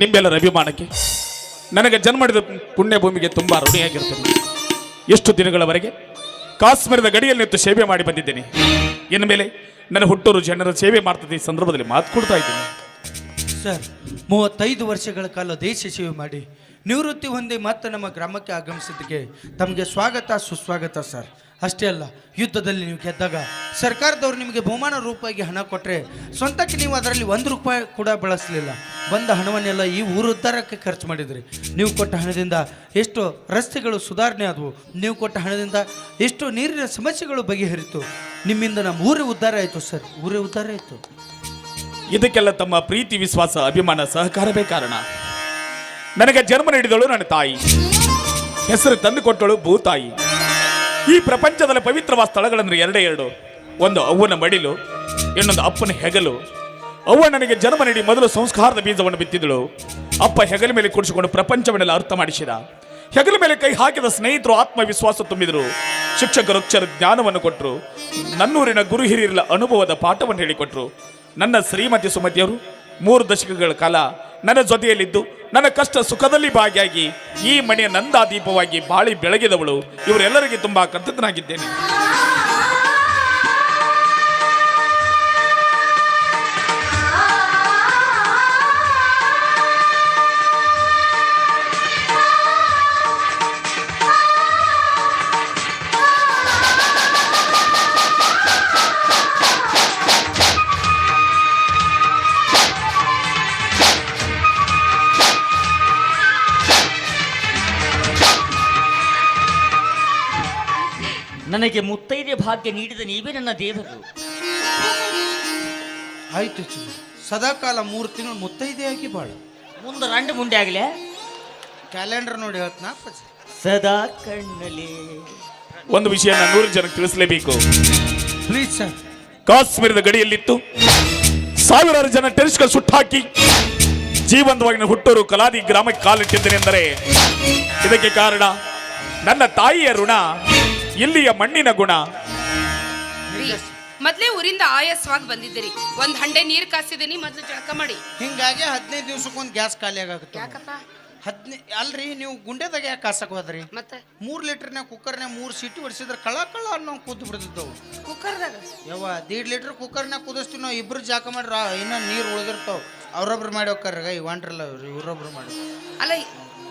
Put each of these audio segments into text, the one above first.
ನಿಮ್ಮೆಲ್ಲರ ಅಭಿಮಾನಕ್ಕೆ ನನಗೆ ಜನ್ಮಡಿದ ಪುಣ್ಯ ಭೂಮಿಗೆ ತುಂಬ ಋಣಿಯಾಗಿರ್ತೇನೆ ಎಷ್ಟು ದಿನಗಳವರೆಗೆ ಕಾಶ್ಮೀರದ ಗಡಿಯಲ್ಲಿ ನಿಂತು ಸೇವೆ ಮಾಡಿ ಬಂದಿದ್ದೇನೆ. ಇನ್ನು ಮೇಲೆ ನನ್ನ ಹುಟ್ಟೂರು ಜನರ ಸೇವೆ ಮಾಡ್ತದೆ ಈ ಸಂದರ್ಭದಲ್ಲಿ ಮಾತು ಕೊಡ್ತಾ ಇದ್ದೀನಿ. ಸರ್, ಮೂವತ್ತೈದು ವರ್ಷಗಳ ಕಾಲ ದೇಶ ಸೇವೆ ಮಾಡಿ ನಿವೃತ್ತಿ ಹೊಂದಿ ಮತ್ತೆ ನಮ್ಮ ಗ್ರಾಮಕ್ಕೆ ಆಗಮಿಸಿದ್ದಕ್ಕೆ ತಮಗೆ ಸ್ವಾಗತ, ಸುಸ್ವಾಗತ ಸರ್. ಅಷ್ಟೇ ಅಲ್ಲ, ಯುದ್ಧದಲ್ಲಿ ನೀವು ಗೆದ್ದಾಗ ಸರ್ಕಾರದವರು ನಿಮಗೆ ಬಹುಮಾನ ರೂಪಾಯಿಗೆ ಹಣ ಕೊಟ್ಟರೆ ಸ್ವಂತಕ್ಕೆ ನೀವು ಅದರಲ್ಲಿ ಒಂದು ರೂಪಾಯಿ ಕೂಡ ಬಳಸಲಿಲ್ಲ. ಬಂದ ಹಣವನ್ನೆಲ್ಲ ಈ ಊರು ಉದ್ಧಾರಕ್ಕೆ ಖರ್ಚು ಮಾಡಿದ್ರಿ. ನೀವು ಕೊಟ್ಟ ಹಣದಿಂದ ಎಷ್ಟು ರಸ್ತೆಗಳು ಸುಧಾರಣೆ ಆದವು. ನೀವು ಕೊಟ್ಟ ಹಣದಿಂದ ಎಷ್ಟು ನೀರಿನ ಸಮಸ್ಯೆಗಳು ಬಗೆಹರಿತು. ನಿಮ್ಮಿಂದ ನಮ್ಮ ಊರೇ ಉದ್ಧಾರ ಆಯಿತು ಸರ್. ಊರೇ ಉದ್ಧಾರ ಆಯಿತು. ಇದಕ್ಕೆಲ್ಲ ತಮ್ಮ ಪ್ರೀತಿ, ವಿಶ್ವಾಸ, ಅಭಿಮಾನ, ಸಹಕಾರವೇ ಕಾರಣ. ನನಗೆ ಜನ್ಮ ನೀಡಿದಳು ನನ್ನ ತಾಯಿ. ಹೆಸರು ತಂದು ಕೊಟ್ಟಳು ಭೂತಾಯಿ ಈ ಪ್ರಪಂಚದಲ್ಲಿ ಪವಿತ್ರವಾದ ಸ್ಥಳಗಳಂದ್ರೆ ಎರಡೇ ಎರಡು. ಒಂದು ಅವ್ವನ ಮಡಿಲು, ಇನ್ನೊಂದು ಅಪ್ಪನ ಹೆಗಲು. ಅವ್ವ ನನಗೆ ಜನ್ಮ ನೀಡಿ ಮೊದಲು ಸಂಸ್ಕಾರದ ಬೀಜವನ್ನು ಬಿತ್ತಿದಳು. ಅಪ್ಪ ಹೆಗಲ ಮೇಲೆ ಕುಡಿಸಿಕೊಂಡು ಪ್ರಪಂಚವನ್ನೆಲ್ಲ ಅರ್ಥ ಮಾಡಿಸಿದ. ಹೆಗಲ ಮೇಲೆ ಕೈ ಹಾಕಿದ ಸ್ನೇಹಿತರು ಆತ್ಮವಿಶ್ವಾಸ ತುಂಬಿದರು. ಶಿಕ್ಷಕರು ಅಕ್ಷರ ಜ್ಞಾನವನ್ನು ಕೊಟ್ಟರು ನನ್ನೂರಿನ ಗುರು ಹಿರಿಯರ ಅನುಭವದ ಪಾಠವನ್ನು ಹೇಳಿಕೊಟ್ರು. ನನ್ನ ಶ್ರೀಮತಿ ಸುಮತಿಯವರು ಮೂರು ದಶಕಗಳ ಕಾಲ ನನ್ನ ಜೊತೆಯಲ್ಲಿದ್ದು ನನ್ನ ಕಷ್ಟ ಸುಖದಲ್ಲಿ ಭಾಗಿಯಾಗಿ ಈ ಮನೆಯ ನಂದಾದೀಪವಾಗಿ ಬಾಳಿ ಬೆಳಗಿದವಳು. ಇವರೆಲ್ಲರಿಗೆ ತುಂಬಾ ಕೃತಜ್ಞನಾಗಿದ್ದೇನೆ. ನನಗೆ ಮುತ್ತೈದೆ ಭಾಗ್ಯ ನೀಡಿದ ನೀವೇ ನನ್ನ ದೇವರು. ಆಯ್ತು ಚಿನ್ನ ಸದಾಕಾಲ ಮೂರು ತಿಂಗಳು ಮುತ್ತೈದೆಯಾಗಿ ಬಾಳ. ಮುಂದೆ ರಂಡು ಮುಂದೆ ಆಗಲೇ? ಕ್ಯಾಲೆಂಡರ್ ನೋಡಿ ಹೇಳ್ತೀನಿ ಸದಾ ಕಣ್ಣಲ್ಲಿ. ಒಂದು ವಿಷಯ ನಾನು ನೂರು ಜನಕ್ಕೆ ತಿಳಿಸಲೇಬೇಕು. ಪ್ಲೀಸ್ ಸರ್ ಕಾಶ್ಮೀರದ ಗಡಿಯಲ್ಲಿತ್ತು. ಸಾವಿರಾರು ಜನ ಟೆರಿಸ್ಕ ಸುಟ್ಟಾಕಿ ಜೀವಂತವಾಗಿ ಹುಟ್ಟೂರು ಕಲಾದಿ ಗ್ರಾಮಕ್ಕೆ ಕಾಲಿಟ್ಟಿದ್ದೇನೆ ಎಂದರೆ ಇದಕ್ಕೆ ಕಾರಣ ನನ್ನ ತಾಯಿಯ ಋಣ. ಇಲ್ಲಿಯ ಮಣ್ಣಿನ ಗುಣ. ಮೊದ್ಲೇ ಊರಿಂದ ಆಯಾಸವಾಗಿ ಬಂದಿದ್ದೀರಿ. ಒಂದ್ ಹಂಡೆ ನೀರ್ ಕಾಸಿದೀನಿ ಮೊದ್ಲು ಜಳಕ ಮಾಡಿ. ಹಿಂಗಾಗಿ ಹದಿನೈದು ದಿವ್ಸಕ್ಕೊಂದು ಗ್ಯಾಸ್ ಖಾಲಿ ಆಗುತ್ತೆ ಯಾಕಪ್ಪ? ಹದಿನೈ ಅಲ್ರಿ ನೀವು ಗುಂಡೆದಾಗ ಯಾಕೆ ಕಾಸಕ್ ಹೋದ್ರಿ? ಮತ್ತೆ? ಮೂರು ಲೀಟರ್ನ ಕುಕ್ಕರ್ನ್ಯಾಗ ಮೂರು ಸೀಟಿ ಹೊಡಿಸಿದ್ರೆ ಕಳ ಕಳ ಅನ್ನೋ ಕೂತು ಬಿಡ್ತಿದ್ದವು ಕುಕ್ಕರ್ದಾಗ? ಯವ್ವ ದೀಡ್ ಲೀಟರ್ ಕುಕ್ಕರ್ನಾಗ ಕುದಿಸ್ತೀವಿ ನಾವು ಇಬ್ರು ಜಾಕ ಮಾಡ್ರ ಇನ್ನ ನೀರು ಉಳಿದಿರ್ತಾವ. ಅವ್ರೊಬ್ರು ಮಾಡಿ ಹೋಗ್ತಾರ ಇವಂಟ್ರಲ್ಲ ಇವ್ರು ಇವ್ರೊಬ್ರು ಮಾಡಿ. ಅಲ್ಲ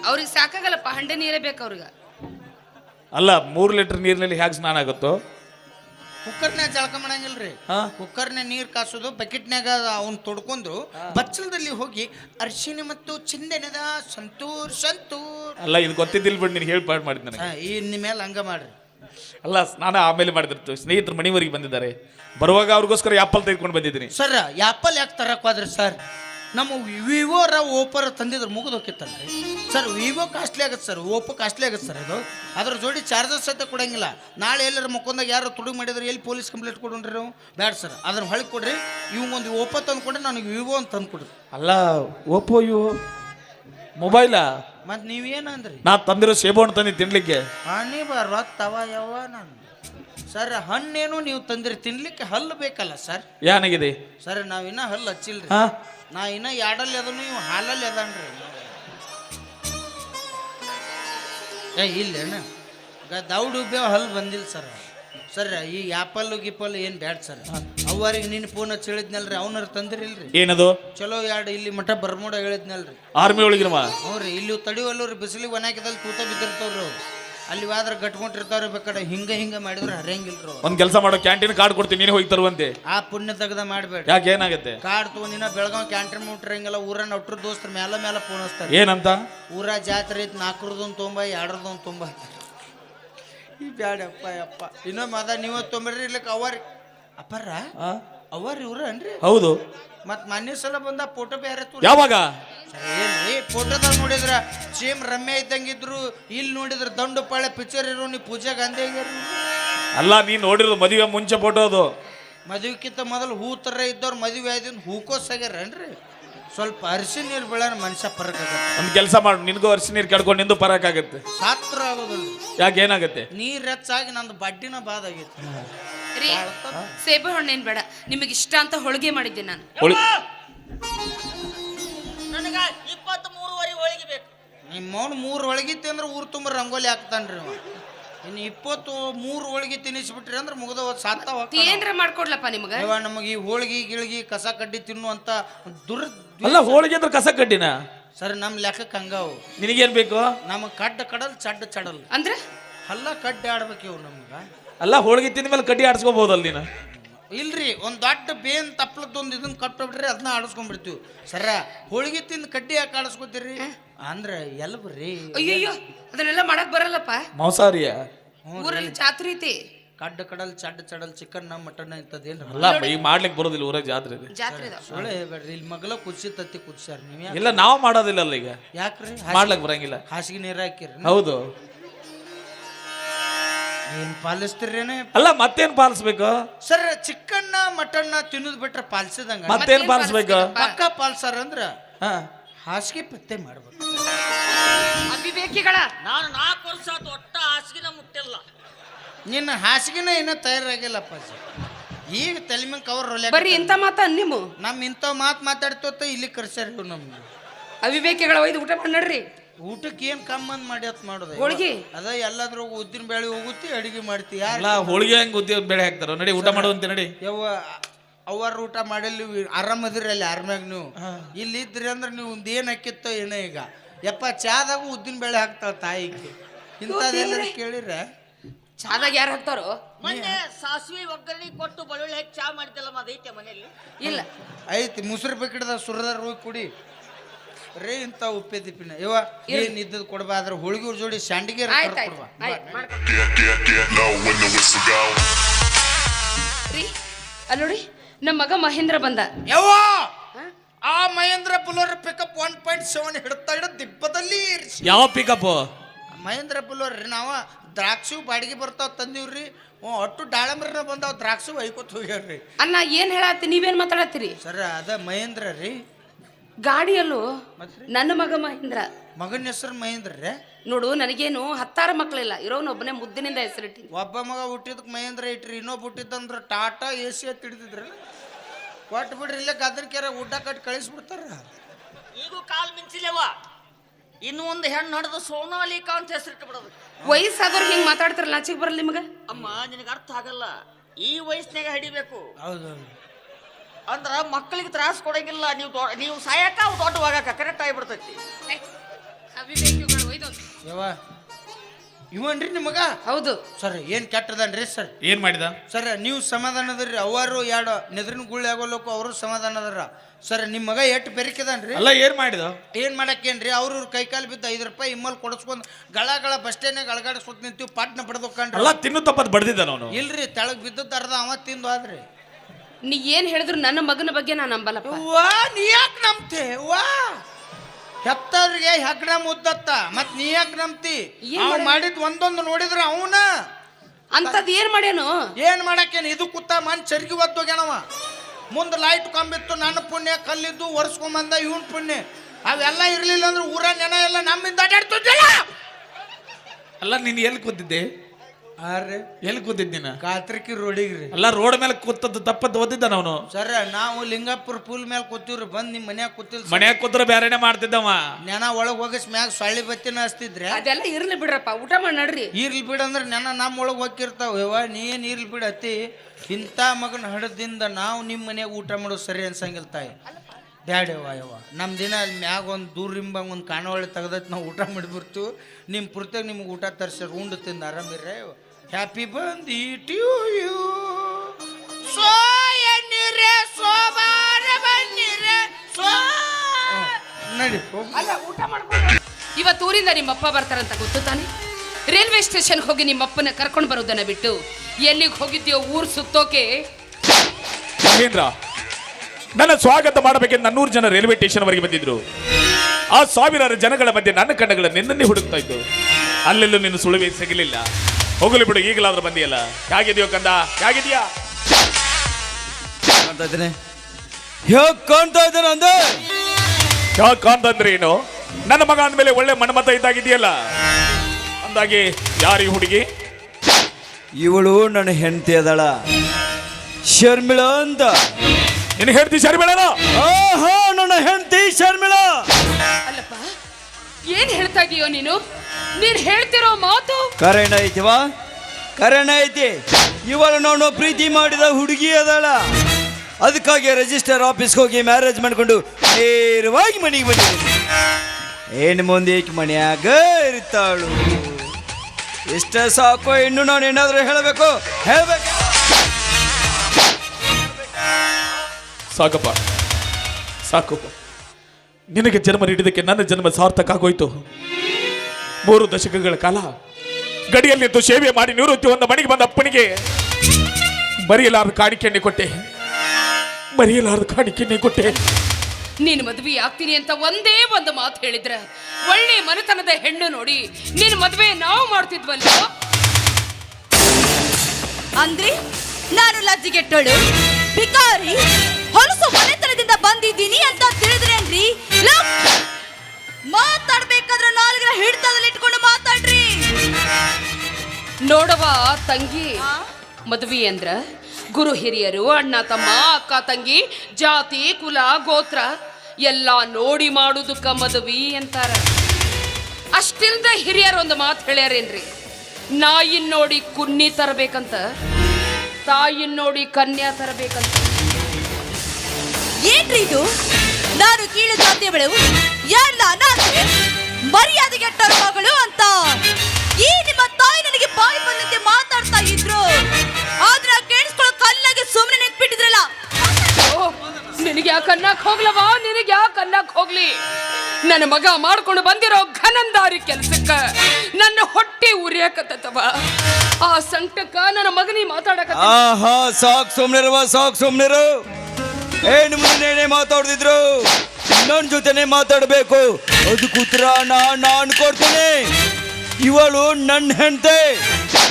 ಅವ್ರಿಗೆ ಸಾಕಾಗಲ್ಲಪ್ಪ ಹಂಡೆ ನೀರೇ ಬೇಕು ಅವ್ರಿಗೆ. ಅಲ್ಲ ಮೂರು ಲೀಟರ್ ನೀರಿನಲ್ಲಿ ಹೇಗೆ ಸ್ನಾನ ಆಗುತ್ತೋ? ಕುಕ್ಕರ್ನ್ಯಾಗ ಜಳಕ ಮಾಡಂಗಿಲ್ರಿ. ಹಾ? ನೀರ್ ನೀರು ಕಾಸೋದು ಬಕೆಟ್ನ್ಯಾಗ ಅವ್ನ ತೊಡ್ಕೊಂಡು ಬಚ್ಚಲದಲ್ಲಿ ಹೋಗಿ ಅರಿಶಿನ ಮತ್ತು ಚಿಂದೆನದ ಸಂತೂರ್ ಸಂತೂರ್. ಅಲ್ಲ ಇದು ಗೊತ್ತಿದ್ದಿಲ್ಲ ಬಿಡಿ ನೀನು ಹೇಳಿ ಪಾಡ್ ಮಾಡಿದ್ ನನಗೆ. ಹಾ, ಈ ಮೇಲೆ ಹಂಗ ಮಾಡ್ರಿ. ಅಲ್ಲ ಸ್ನಾನ ಆಮೇಲೆ ಮಾಡಿದಿರ್ತು ಸ್ನೇಹಿತರು ಮನೆವರೆಗೆ ಬಂದಿದ್ದಾರೆ. ಬರುವಾಗ ಅವ್ರಿಗೋಸ್ಕರ ಆ್ಯಪಲ್ ತೆಗೆದುಕೊಂಡು ಬಂದಿದ್ದೀನಿ. ಸರ್ ಆ್ಯಪಲ್ ಯಾಕೆ ತರಕ್ ಹೋದ್ರಿ ಸರ್? ನಮ್ಮ ವಿವೋರ ಓಪರ್ ತಂದಿದ್ರು ಮುಗಿದು ಸರ್ ವಿವೋ ಕಾಸ್ಟ್ಲಿ ಆಗುತ್ತೆ ಸರ್ ಓಪೋ ಕಾಸ್ಟ್ಲಿ ಆಗುತ್ತೆ ಸರ್ ಅದು ಅದ್ರ ಜೋಡಿ ಚಾರ್ಜಸ್ ಸಹಿತ ಕೊಡಂಗಿಲ್ಲ. ನಾಳೆ ಎಲ್ಲರ ಮುಖಂದಾಗ ಯಾರು ತುಡುಗು ಮಾಡಿದ್ರೆ ಎಲ್ಲಿ ಪೊಲೀಸ್ ಕಂಪ್ಲೇಂಟ್ ಕೊಡೋಣ್ರಿ ನಾವು? ಬ್ಯಾಡ ಸರ್ ಅದನ್ನು ಹೊಳಗೆ ಕೊಡ್ರಿ. ಇವಂಗೊಂದು ಓಪೋ ತಂದು ಕೊಡ್ರಿ ನನಗೆ ವಿವೋ ಅಂತ ತಂದು ಕೊಡ್ರಿ ಅಲ್ಲ ಓಪೋ ಇವು ಮೊಬೈಲ ಮತ್ತು ನೀವೇನು ಅಂದ್ರಿ? ನಾ ತಂದಿರೋ ಸೇಬು ಹಣ್ಣು ತಂದು ತಿನ್ಲಿಕ್ಕೆ. ಹಣ್ಣಿ ಬರತ್ತವ ಯಾವ ನಾನು. ಸರ್ ಹಣ್ಣೇನು ನೀವು ತಂದಿರಿ ತಿನ್ಲಿಕ್ಕೆ ಹಲ್ಲು ಬೇಕಲ್ಲ ಸರ್. ಏನಾಗಿದೆ ಸರ್ ನಾವಿನ್ನ ಹಲ್ಲು ಹಚ್ಚಿಲ್ರಿ. ಹಾ? ನಾ ಇನ್ನ ಯಾಡಲ್ಲಿ ಅದನ್ನು ನೀವು ಹಾಲಲ್ಲಿ ಅದನ್ರಿ. ಏ ಇಲ್ಲೇನ? ದೌಡ್ ಉಬ್ಬೇವ ಹಲ್ಲು ಬಂದಿಲ್ಲ ಸರ್. ಸರ್ ಈ ಆ್ಯಪಲ್ಲು ಗಿಪಲ್ ಏನು ಬ್ಯಾಡ್ ಸರ್. ಅವ್ವರಿಗೆ ನಿನ್ನ ಫೋನ್ ಹಚ್ಚಿ ಹೇಳಿದ್ನಲ್ರಿ ಅವನರ ತಂದಿರಿಲ್ರಿ. ಏನದು? ಚಲೋ ಎರಡು ಇಲ್ಲಿ ಮಠ ಬರ್ಮೋಡ ಹೇಳಿದ್ನಲ್ರಿ. ಆರ್ಮಿ ಒಳಗಿರುವ ಹ್ಞೂ ರೀ ಇಲ್ಲಿ ತಡಿವಲ್ಲೂರಿ ಬಿಸಿಲಿಗೆ ಒಣಾಕಿದಲ್ಲಿ ತೂತ ಬಿದ್ದಿರ್ತಾವ್ರಿ. ಅಲ್ಲಿ ಹೋದ್ರೆ ಗಟ್ಕೊಂಡಿರ್ತಾವ್ರಿ ಬೇಕಾದ್ರೆ ಹಿಂಗ ಹಿಂಗೆ ಮಾಡಿದ್ರೆ ಹರಿಯಂಗಿಲ್ರು. ಒಂದ್ ಕೆಲಸ ಮಾಡೋ ಕ್ಯಾಂಟೀನ್ ಕಾರ್ಡ್ ಕೊಡ್ತೀನಿ ನೀನು ಹೋಗಿ ತರುವಂತೆ. ಆ ಪುಣ್ಯ ತೆಗ್ದ ಮಾಡಬೇಡ. ಯಾಕೆ ಏನಾಗುತ್ತೆ? ಕಾರ್ಡ್ ತಗೊಂಡಿನ ಬೆಳಗಾವ್ ಕ್ಯಾಂಟೀನ್ ಮುಟ್ರಂಗಿಲ್ಲ ಊರ ನಟ್ರ ದೋಸ್ತರ ಮೇಲೆ ಮೇಲೆ ಫೋನ್ ಹಚ್ತಾರೆ. ಏನಂತ? ಊರ ಜಾತ್ರೆ ಐತಿ ನಾಲ್ಕರದೊಂದು ತೊಂಬ ಎರಡರದೊಂದು ತೊಂಬ ಈ ಬ್ಯಾಡಪ್ಪ ಯಪ್ಪ. ಇನ್ನೊಮ್ಮೆ ಅದ ನೀವ ತೊಂಬರ್ರಿ ಇರ್ಲಿಕ್ಕೆ ಅವರಿ ಅಪ್ಪರ? ಆ? ಇವ್ರ ಹೌದು. ಮತ್ ಮೊನ್ನೆ ಸಲ ಬಂದ ಫೋಟೋ ಬೇರೆ ಯಾವಾಗ? ಏನ್ರಿ ಫೋಟೋದಾಗ ನೋಡಿದ್ರ ಸೇಮ್ ರಮ್ಯ ಇದ್ದಂಗಿದ್ರು ಇಲ್ಲಿ ನೋಡಿದ್ರ ದಂಡು ಪಾಳೆ ಪಿಕ್ಚರ್ ಇರೋ ನೀವು ಪೂಜಾ ಗಾಂಧಿ ಆಗ್ಯಾರ ಅಲ್ಲ ನೀ ನೋಡಿರೋದು ಮದುವೆ ಮುಂಚೆ ಫೋಟೋ ಅದು. ಮದುವೆಕ್ಕಿಂತ ಮೊದಲು ಹೂ ತರ ಇದ್ದವ್ರು ಮದುವೆ ಆಯ್ದಿಂದ ಹೂಕೋಸ್ ಆಗ್ಯಾರನ್ರಿ ಸ್ವಲ್ಪ ಅರಿಶಿನ ನೀರು ಬೀಳೋಣ ಮನುಷ್ಯ ಪರಕ್ ಆಗತ್ತೆ. ಒಂದ್ ಕೆಲಸ ಮಾಡು ನಿನ್ಗೂ ಅರ್ಶಿ ನೀರು ಕಡ್ಕೊಂಡು ನಿಂದು ಪರಕಾಗತ್ತೆ ಸಾತ್ರ ಆಗೋದಿಲ್ಲ. ಯಾಕೆ ಏನಾಗುತ್ತೆ? ನೀರ್ ಹೆಚ್ಚಾಗಿ ನಂದು ಬಡ್ಡಿನ ಬಾದಾಗಿತ್ತು ರೀ ಸೇಬು ಹಣ್ಣೇನ್ ಬೇಡ. ನಿಮಗೆ ಇಷ್ಟ ಅಂತ ಹೋಳಿಗೆ ಮಾಡಿದ್ದೆ ನಾನು. ನನಗೆ ನನಗ ಇಪ್ಪತ್ತ್ ಮೂರುವರೆ ಹೋಳಿಗೆ ಬೇಕು. ನಿಮ್ಮವ್ನು ಮೂರು ಒಳಗಿತ್ತು ಅಂದ್ರೆ ಊರು ತುಂಬ ರಂಗೋಲಿ ಹಾಕ್ತಾನ್ರಿ ಅವ ಇನ್ನು ಇಪ್ಪತ್ತು ಮೂರು ಹೋಳಿಗೆ ತಿನ್ನಿಸ್ಬಿಟ್ರಿ ಅಂದ್ರೆ ಮುಗಿದ ಸಾತ ಏನ್ರ ಮಾಡ್ಕೊಡ್ಲಪ್ಪ ನಿಮ್ಗ? ನಮಗೆ ಈ ಹೋಳಿಗೆ ಗಿಳಿಗಿ ಕಸ ಕಡ್ಡಿ ತಿನ್ನುವಂತ ದುರ್ ಅಲ್ಲ ಹೋಳಿಗೆ ಅಂದ್ರೆ ಕಸ ಕಡ್ಡಿನ? ಸರ್ ನಮ್ಮ ಲೆಕ್ಕಕ್ಕೆ ಹಂಗಾವು ನಿನಗೇನ್ ಬೇಕು? ನಮಗೆ ಕಡ್ಡ ಕಡಲ್ ಚಡ್ಡ ಚಡಲ್. ಅಂದ್ರೆ? ಹಲ್ಲ ಕಡ್ಡಿ ಆಡ್ಬೇಕು ಇವು ನಮ್ಗ. ಅಲ್ಲ ಹೋಳಿಗೆ ತಿಂದ ಮೇಲೆ ಕಡ್ಡಿ ಆಡ್ಸ್ಕೋಬಹುದಲ್ಲ ನೀನು. ಇಲ್ರಿ ಒಂದ್ ದೊಡ್ಡ ಬೇನ್ ತಪ್ಲದೊಂದು ಇದನ್ನ ಕಟ್ಟಬಿಟ್ರಿ ಅದನ್ನ ಆಡಿಸ್ಕೊಂಡ್ಬಿಡ್ತೀವಿ. ಸರ ಹೋಳಿಗೆ ತಿಂದು ಕಡ್ಡಿ ಯಾಕೆ ಆಡಿಸ್ಕೊತೀರಿ? ಅಂದ್ರೆ ಎಲ್ಬ್ರಿ ಅಯ್ಯಯ್ಯೋ ಅದನ್ನೆಲ್ಲ ಮಾಡಕ್ ಬರಲ್ಲಪ್ಪ. ಮಾಂಸಾಹಾರಿಯ? ಊರಲ್ಲಿ ಜಾತ್ರೆ ಐತಿ. ಕಡ್ಡ ಕಡಲ್ ಚಡ್ಡ ಚಡಲ್ ಚಿಕನ್ ಮಟನ್ ಇಂಥದ್ದೇನು ಅಲ್ಲ ಈಗ ಮಾಡ್ಲಿಕ್ಕೆ ಬರೋದಿಲ್ಲ ಊರಾಗ ಜಾತ್ರೆ ಇದೆ. ಜಾತ್ರೆ ಇದಾವ ಸೊಳ್ಳೆ ಬೇಡ್ರಿ ಇಲ್ಲಿ ಮಗಲ ಕುದಿಸಿ ತತ್ತಿ ಕುದಿಸ್ಯಾರ ನೀವು ಇಲ್ಲ ನಾವು ಮಾಡೋದಿಲ್ಲ ಅಲ್ಲ ಈಗ. ಯಾಕ್ರಿ? ಮಾಡ್ಲಕ್ ಬರಂಗಿಲ್ಲ. ಹಾಸಿಗೆ ನೀರು ಹಾಕಿರಿ. ಹೌದು. ಏನ್ ಪಾಲಿಸ್ತಿರೇನೆ ಅಲ್ಲ ಮತ್ತೇನ್ ಪಾಲಿಸ್ಬೇಕು? ಸರ್ ಚಿಕನ್ನ ಮಟನ್ನ ತಿನ್ನೋದ್ ಬಿಟ್ರೆ ಪಾಲಿಸಿದಂಗ? ಮತ್ತೇನ್ ಪಾಲಿಸ್ಬೇಕು? ಪಕ್ಕ ಪಾಲ್ಸಾರ ಅಂದ್ರ ಹಾ. ಹಾಸಿಗೆ ಪತ್ತೆ ಮಾಡ್ಬೇಕು. ಅವಿವೇಕಿಗಳ ನಾನು ನಾಲ್ಕು ವರ್ಷ ಆತು ಒಟ್ಟ ಹಾಸಿಗೆನ ಮುಟ್ಟಿಲ್ಲ. ನಿನ್ನ ಹಾಸಿಗೆನ ಏನ ತಯಾರಾಗಿಲ್ಲಪ್ಪ ಸರ್ ಈಗ ತಲೆ ಮೇಲೆ ಕವರ್ ಬರ್ರಿ ಇಂಥ ಮಾತ ನಿಮ್ಮ. ನಮ್ಮ ಇಂಥ ಮಾತು ಮಾತಾಡ್ತೋತ ಇಲ್ಲಿ ಕರ್ಸ್ಯಾರ ಇವ್ ನಮ್ಗೆ ಅವಿವೇಕಿಗಳ ಒಯ್ದು ಊಟ ಮಾಡಿ ನಡ್ರಿ. ಊಟಕ್ಕೆ ಏನ್ ಕಮ್ಮನ್ ಮಾಡಿ ಅತ್ ಮಾಡೋದು ಹೋಳ್ಗಿ? ಅದ ಎಲ್ಲಾದ್ರೂ ಉದ್ದಿನ ಬೇಳೆ ಹೋಗುತ್ತೆ ಅಡಿಗೆ ಮಾಡ್ತಿ. ಯಾರು ಅಲ್ಲ ಹೋಳಿಗೆ ಹೆಂಗ್ ಉದ್ದಿನ ಬೇಳೆ ಹಾಕ್ತಾರ? ನಡಿ ಊಟ ಮಾಡುವಂತೆ ನಡಿ. ಯವ್ವ ಅವ್ವಾರ ಊಟ ಮಾಡಲ್ಲಿ ಆರಾಮದಿರಿ ಅಲ್ಲಿ ಆರ್ಮ್ಯಾಗ ನೀವು. ಇಲ್ಲಿ ಇದ್ರಿ ಅಂದ್ರೆ ನೀವು ಒಂದ್ ಏನ್ ಹಾಕಿತ್ತೋ ಏನೋ ಈಗ. ಯಪ್ಪ ಚಾದಾಗ ಉದ್ದಿನ ಬೇಳೆ ಹಾಕ್ತಾವ ತಾಯಿಗೆ ಇಂಥದ್ದೆಲ್ಲ ಕೇಳಿರ ಚಾದಾಗ ಯಾರು ಹಾಕ್ತಾರೋ? ಮೊನ್ನೆ ಸಾಸಿವೆ ಒಗ್ಗರಣೆ ಕೊಟ್ಟು ಬೆಳ್ಳುಳ್ಳಿ ಹಾಕಿ ಚಾ ಮಾಡಿದ್ದಲ್ಲ ಅದೈತೆ ಮನೆಯಲ್ಲಿ. ಇಲ್ಲ. ಐತಿ ಮುಸುರು ಬೇಕಿಡ್ದ ಸುರದಾರ ಹೋಗಿ ಕುಡಿ. ರೇ ಇಂತ ಉಪ್ಪೆ ದಿಪ್ಪಿನ ಇವ ಏನ್ ಇದ್ದದ್ ಕೊಡ್ಬಾ ಅದ್ರ ಹೋಳಿಗೆ ಜೋಡಿ ಸಂಡಿಗೆ ಆಯ್ತು ಆಯ್ತು. ರೀ ನೋಡಿ ನಮ್ಮ ಮಗ ಮಹೇಂದ್ರ ಬಂದ. ಯವ್ವ ಹಾ? ಆ Mahindra Bolero pickup one point seven ಹಿಡ್ತಾ ಇಡ ದಿಬ್ಬದಲ್ಲಿ ಇರ್ಸಿ ಯಾವ ಪಿಕಪ್ ಮಹೇಂದ್ರ ಬುಲೋರ್ ರೀ ನಾವು ದ್ರಾಕ್ಷಿ ಬಾಡಿಗೆ ಬರ್ತಾವ ತಂದಿವ್ರಿ ಹ್ಞೂ ಅಟ್ಟು ದಾಳಂಬ್ರನ ಬಂದಾವ ದ್ರಾಕ್ಷಿ ಒಯ್ಕೊತ್ ಹೋಗ್ಯಾರ್ರಿ ಅಣ್ಣ ಏನ್ ಹೇಳತ್ತಿ? ನೀವೇನ್ ಮಾತಾಡತ್ತೀರಿ? ಸರ್ ಅದ ಮಹೇಂದ್ರ ರೀ ಗಾಡಿಯಲ್ಲೂ ನನ್ನ ಮಗ ಮಹೇಂದ್ರ. ಮಗನ ಹೆಸರು ಮಹೇಂದ್ರ ರೀ? ನೋಡು ನನಗೇನು ಹತ್ತಾರು ಮಕ್ಕಳಿಲ್ಲ ಇರೋನೊಬ್ಬನೇ ಮುದ್ದಿನಿಂದ ಹೆಸರಿಟ್ಟಿ. ಒಬ್ಬ ಮಗ ಹುಟ್ಟಿದಕ್ಕೆ ಮಹೇಂದ್ರ ಇಟ್ರಿ ಇನ್ನೊಬ್ಬ ಹುಟ್ಟಿದ್ದಂದ್ರೆ ಟಾಟಾ ಎ ಸಿ ಅಂತ ಹಿಡಿದಿದ್ರಿ ಕೊಟ್ಟು ಬಿಡ್ರಿ ಇಲ್ಲೇ ಗದರ್ಕೆರೆ ಊಟ ಕಟ್ಟಿ ಕಳಿಸ್ಬಿಡ್ತಾರ. ಈಗೂ ಕಾಲ್ ಮಿಂಚಿಲ್ಲವ? ಇನ್ನು ಒಂದು ಹೆಣ್ಣು ನಡೆದು ಸೋನಾಲಿಕಾ ಅಂತ ಹೆಸರಿಟ್ಟು ಬಿಡೋದು ವಯಸ್ಸಾದವ್ರು ಹಿಂಗ್ ಮಾತಾಡ್ತಾರಲ್ಲ ಆಚೆಗೆ ಬರಲ್ಲ ನಿಮಗೆ? ಅಮ್ಮ ನಿನಗೆ ಅರ್ಥ ಆಗಲ್ಲ. ಈ ವಯಸ್ಸಿನಾಗ ಹಿಡಿಬೇಕು. ಹೌದು ಅಂದ್ರ ಮಕ್ಕಳಿಗೆ ತ್ರಾಸ ಕೊಡಂಗಿಲ್ಲ. ನೀವು ದೊ- ನೀವು ಸಾಯಕ ಅವು ಹೋಗಕ ಕರೆಕ್ಟ್ ಆಗಿಬಿಡ್ತೈತಿ. ಅವಿವೇಕಿಗಳು. ಯವ್ವ ಇವನ್ರಿ ನಿಮಗ ಹೌದು. ಸರ್ ಏನು ಕೆಟ್ಟದನ್ರಿ ಸರ್? ಏನ್ ಮಾಡಿದ? ಸರ್ ನೀವು ಸಮಾಧಾನ ಅದ್ರಿ. ಅವರು ಎರಡು ನೆದ್ರಿನ ಗುಳ್ಳಿ ಆಗೋಲೋಕು ಅವರು ಸಮಾಧಾನ ಅದರ. ಸರ್ ನಿಮ್ಮ ಮಗ ಎಷ್ಟು ಬೆರಿಕಿದನ್ರಿ? ಅಲ್ಲ ಏನ್ ಮಾಡಿದ? ಏನ್ ಮಾಡಕ್ಕೇನ್ರಿ? ಅವ್ರ ಕೈಕಾಲ್ ಕೈ ಕಾಲು ಬಿದ್ದು ಐದು ರೂಪಾಯಿ ಇಮ್ಮಲ್ ಕೊಡಸ್ಕೊಂಡ್ಗಳ ಗಳ ಬಸ್ ಸ್ಟ್ಯಾಂಡ್ನಾಗ ಅಳಗಾಡಿಸ್ಕೊತ ನಿಂತೀವಿ ಪಾಟ್ನ ಬಡ್ದೋಕಂಡ್ರಿ ಅಲ್ಲ ತಿನ್ನು ತಪ್ಪದ್ ಬಡ್ದಿದ್ದಾನ ಅವನು ಇಲ್ರಿ ತೆಳಗ್ ಬಿದ್ದದ್ದು ಅರ್ಧ ಅವ ತಿಂದು ಆದ್ರಿ. ನೀ ಏನ್ ಹೇಳಿದ್ರು ನನ್ನ ಮಗನ ಬಗ್ಗೆ ನಾನು ನಂಬಲ್ಲಪ್ಪ. ವಾ ನೀ ಯಾಕೆ ನಂಬ್ತೆ? ವಾ. ಹೆತ್ತವ್ರಿಗೆ ಹೆಗ್ಣ ಮುದ್ದತ್ತ ಮತ್ ನೀ ಯಾಕೆ ನಂಬ್ತಿ? ಏನ್ ಅವ್ ಮಾಡಿದ್ ಒಂದೊಂದು ನೋಡಿದ್ರ ಅವನ. ಅಂತದ್ ಏನ್ ಮಾಡ್ಯಾನು? ಏನ್ ಮಾಡಕ್ಕೇನ್? ಇದು ಕುತ್ತ ಮನ್ ಚರ್ಗಿ ಒದ್ದೋಗ್ಯಾನವ. ಮುಂದೆ ಲೈಟ್ ಕಂಬಿತ್ತು ನನ್ನ ಪುಣ್ಯ ಕಲ್ಲಿದ್ದು ಒರೆಸ್ಕೊಂಬಂದ ಇವನ್ ಪುಣ್ಯ. ಅವೆಲ್ಲ ಇರ್ಲಿಲ್ಲ ಅಂದ್ರೆ ಊರ ನೆನ ಎಲ್ಲ ನಮ್ಮಿಂದ ಅಡ್ಯಾಡ್ತಿದ್ದಿಲ್ಲ ಅಲ್ಲ ನೀನ್ ಎಲ್ಲಿ ಕೂತಿದ್ದೆ? ಆರ್ರಿ? ಎಲ್ಲಿ ಕೂತಿದ್ದೀನ ಕಾತ್ರಿಕಿ ರೋಡಿಗ್ರಿ ಅಲ್ಲ ರೋಡ್ ಮೇಲೆ ಕೂತದ್ದು ತಪ್ಪದ್ದು ಓದಿದ್ದ ಅವನು ಸರ್ ನಾವು ಲಿಂಗಾಪುರ ಪೂಲ್ ಮೇಲೆ ಕೂತಿವ್ರಿ. ಬಂದ್ ನಿಮ್ ಮನ್ಯಾಗ ಕೂತಿಲ್. ಮನ್ಯಾಗ ಕೂತ್ರ ಬೇರೆನೆ ಮಾಡ್ತಿದ್ದವ. ನೆನ ಒಳಗ್ ಹೋಗಿಸ್ ಮ್ಯಾಗ ಸೊಳ್ಳಿ ಬತ್ತಿನ ಹಚ್ತಿದ್ರೆ? ಅದೆಲ್ಲ ಇರ್ಲಿ ಬಿಡ್ರಪ್ಪ ಊಟ ಮಾಡಿ ನಡ್ರಿ. ಇರ್ಲಿ ಬಿಡ ಅಂದ್ರೆ ನೆನ ನಮ್ಮ ಒಳಗೆ ಹೋಗಿರ್ತಾವ ಯವ್ವ ನೀ ಏನ್ ಇರ್ಲಿ ಬಿಡ ಅತ್ತಿ. ಇಂಥ ಮಗನ ಹಡದಿಂದ ನಾವು ನಿಮ್ಮ ಮನ್ಯಾಗ ಊಟ ಮಾಡೋದು ಸರಿ ಅನ್ಸಂಗಿಲ್ಲ ತಾಯಿ. ಬ್ಯಾಡವ್ವ ಯವ್ವ ನಮ್ಮ ದಿನ ಅಲ್ಲಿ ಮ್ಯಾಗ ಒಂದು ದೂರಿಂಬಂಗೆ ಒಂದು ಕಾಣವಳ್ಳಿ ತೆಗ್ದೈತಿ ನಾವು ಊಟ ಮಾಡಿಬಿಡ್ತು ನಿಮ್ಮ ಪುರ್ತಕ್ಕೆ ನಿಮ್ಗೆ ಊಟ ತರ್ಸ್ಯಾರ ಉಂಡು ತಿಂದು ಆರಾಮಿರ್ರೆ ಹ್ಯಾಪಿ ಬಂದಿ ಟು ಯು ಸೋ ಎನ್ನಿರೆ ಸೋಬಾರ ಬನ್ನಿರೆ ಸೋ ನಡಿ ಅಲ್ಲ ಊಟ ಮಾಡ್ಕೊಂಡು ಇವತ್ತು ಊರಿಂದ ನಿಮ್ಮಪ್ಪ ಬರ್ತಾರಂತ ಗೊತ್ತು ತಾನೆ? ರೈಲ್ವೆ ಸ್ಟೇಷನ್ಗೆ ಹೋಗಿ ನಿಮ್ಮಪ್ಪನ ಕರ್ಕೊಂಡು ಬರೋದನ್ನ ಬಿಟ್ಟು ಎಲ್ಲಿಗೆ ಹೋಗಿದ್ಯೋ ಊರು ಸುತ್ತೋಕೆ? ಮಹೇಂದ್ರ ನನ್ನ ಸ್ವಾಗತ ಮಾಡಬೇಕೆಂದು ನನ್ನೂರು ಜನ ರೈಲ್ವೆ ಸ್ಟೇಷನ್ ವರೆಗೆ ಬಂದಿದ್ರು. ಆ ಸಾವಿರಾರು ಜನಗಳ ಮಧ್ಯೆ ನನ್ನ ಕಣ್ಣುಗಳ ನಿನ್ನನ್ನೇ ಹುಡುಕ್ತಾ ಇದ್ದು ಅಲ್ಲೆಲ್ಲೂ ನಿನ್ನ ಸುಳಿವೆ ಸಿಗಲಿಲ್ಲ. ಹೋಗಲಿ ಬಿಡು ಈಗಲಾದ್ರೂ ಬಂದಿಯಲ್ಲ. ಹೇಗಿದೆಯೋ ಕಂದ ಹೇಗಿದ್ಯಾ? ಕಾಣ್ತಾ ಇದ್ದೇನೆ. ಹೇಗ್ ಕಾಣ್ತಾ ಇದ್ದೇನೆ ಅಂದೆ ಯಾಕೆ ಕಾಣ್ತಂದ್ರೆ ಏನು ನನ್ನ ಮಗ ಅಂದ್ಮೇಲೆ ಒಳ್ಳೆ ಮಣ್ಮತ ಇದ್ದಾಗಿದೆಯಲ್ಲ. ಅಂದಾಗಿ ಯಾರಿ ಹುಡುಗಿ? ಇವಳು ನನ್ನ ಹೆಂಡತಿ ಅದಳ. ಶರ್ಮಿಳ ಅಂತ. ನಿನ್ನ ಹೇಳ್ತಿ ಶರ್ಮಿಳನ? ಬೇಡ ಆಹಾ ನನ್ನ ಹೆಂಡತಿ ಶರ್ಮಿಳಾ. ಏನ್ ಹೇಳ್ತಾ ಇದೀಯೋ ನೀನು? ನೀನ್ ಹೇಳ್ತಿರೋ ಮಾತು? ಕರೆಣ ಐತಿವಾ? ಕರೆಣ ಐತಿ. ಇವಳು ನಾನು ಪ್ರೀತಿ ಮಾಡಿದ ಹುಡುಗಿ ಅದಳ. ಅದಕ್ಕಾಗಿ ರಿಜಿಸ್ಟರ್ ಆಫೀಸ್ಗೆ ಹೋಗಿ ಮ್ಯಾರೇಜ್ ಮಾಡ್ಕೊಂಡು ನೇರವಾಗಿ ಮನೆಗೆ ಬಂದಿದ್ದೀನಿ ಏನು ಮುಂದೆ ಈಕೆ ಮನೆಯಾಗ ಇರ್ತಾಳು? ಇಷ್ಟ ಸಾಕು ಇನ್ನು ನಾನು ಏನಾದರೂ ಹೇಳಬೇಕು? ಹೇಳ್ಬೇಕು? ಸಾಕಪ್ಪ. ಸಾಕಪ್ಪ ನಿನಗೆ ಜನ್ಮ ನೀಡಿದಕ್ಕೆ ನನ್ನ ಜನ್ಮ ಸಾರ್ಥಕ ಆಗೋಯ್ತು. ಮೂರು ದಶಕಗಳ ಕಾಲ ಗಡಿಯಲ್ಲಿ ನಿಂತು ಸೇವೆ ಮಾಡಿ ನಿವೃತ್ತಿ ಹೊಂದ ಮನೆಗೆ ಬಂದ ಅಪ್ಪನಿಗೆ ಮರೆಯಲಾರದ ಕಾಣಿಕೆಣ್ಣೆ ಕೊಟ್ಟೆ. ಮರೆಯಲಾರದ ಕಾಣಿಕೆಣ್ಣೆ ಕೊಟ್ಟೆ. ನೀನು ಮದುವೆ ಆಗ್ತೀನಿ ಅಂತ ಒಂದೇ ಒಂದು ಮಾತು ಹೇಳಿದ್ರೆ ಒಳ್ಳೆ ಮನೆತನದ ಹೆಣ್ಣು ನೋಡಿ ನೀನು ಮದುವೆ ನಾವು ಮಾಡ್ತಿದ್ವಲ್ಲ? ಅಂದ್ರೆ ನಾನು ಲಜ್ಜಿಗೆಟ್ಟಳು. ಬಿಕಾರಿ ಹೊಲಸು ಮನೆತನದಿಂದ ಬಂದಿದ್ದೀನಿ ನೋಡವ ತಂಗಿ? ಮದುವೆ ಅಂದ್ರ ಗುರು ಹಿರಿಯರು, ಅಣ್ಣ ತಮ್ಮ, ಅಕ್ಕ ತಂಗಿ, ಜಾತಿ, ಕುಲ, ಗೋತ್ರ ಎಲ್ಲ ನೋಡಿ ಮಾಡುದಕ್ಕ ಮದುವೆ ಅಂತಾರ. ಅಷ್ಟಿಲ್ದ ಹಿರಿಯರು ಒಂದು ಮಾತು ಹೇಳ್ಯಾರೇನ್ರಿ? ನಾಯಿನ್ ನೋಡಿ ಕುನ್ನಿ ತರಬೇಕಂತ, ತಾಯಿನ್ ನೋಡಿ ಕನ್ಯಾ ತರಬೇಕಂತ. ಏನ್ರಿ ಇದು? ನಾನು ಕೀಳು ಬೆಳೆವು ಎಲ್ಲ ಅನಾಥೆ ಮರ್ಯಾದೆಗೆಟ್ಟರ ಮಗಳು ಅಂತ. ಈ ನಿಮ್ಮ ತಾಯಿ ನನಗೆ ಬಾಯಿ ಬಂದಂತೆ ಮಾತಾಡ್ತಾ ಇದ್ರು. ಆದ್ರೆ ಕೇಳಿಸ್ಕೊಳ್ಳೋ ಕಲ್ಲಾಗಿ ಸುಮ್ಮನೆ ನೆನ್ಪಿಟ್ಟಿದ್ರಲ್ಲ. ನಿನಗೆ ಯಾಕೆ ಅನ್ನಕ್ ಹೋಗ್ಲವಾ? ನಿನಗೆ ಯಾಕೆ ಅನ್ನಕ್ ಹೋಗ್ಲಿ. ನನ್ನ ಮಗ ಮಾಡ್ಕೊಂಡು ಬಂದಿರೋ ಘನಂದಾರಿ ಕೆಲ್ಸಕ್ಕ ನನ್ನ ಹೊಟ್ಟೆ ಉರಿಯಕತ್ತವ ಆ ಸಂಕಟಕ್ಕ ನನ್ನ ಮಗನಿ ಮಾತಾಡಕ ಆಹಾ ಸಾಕ್ ಸುಮ್ನಿರುವ ಸಾಕ್ ಸುಮ್ನಿರು. ಏ ಮುಂದೆ ಮಾತಾಡ್ತಿದ್ರು ನನ್ನ ಜೊತೆನೆ ಮಾತಾಡಬೇಕು. ಅದಕ್ಕೆ ಉತ್ತರ ನಾ ನಾನು ಕೊಡ್ತೀನಿ. ಇವಳು ನನ್ನ ಹೆಂಡತೆ.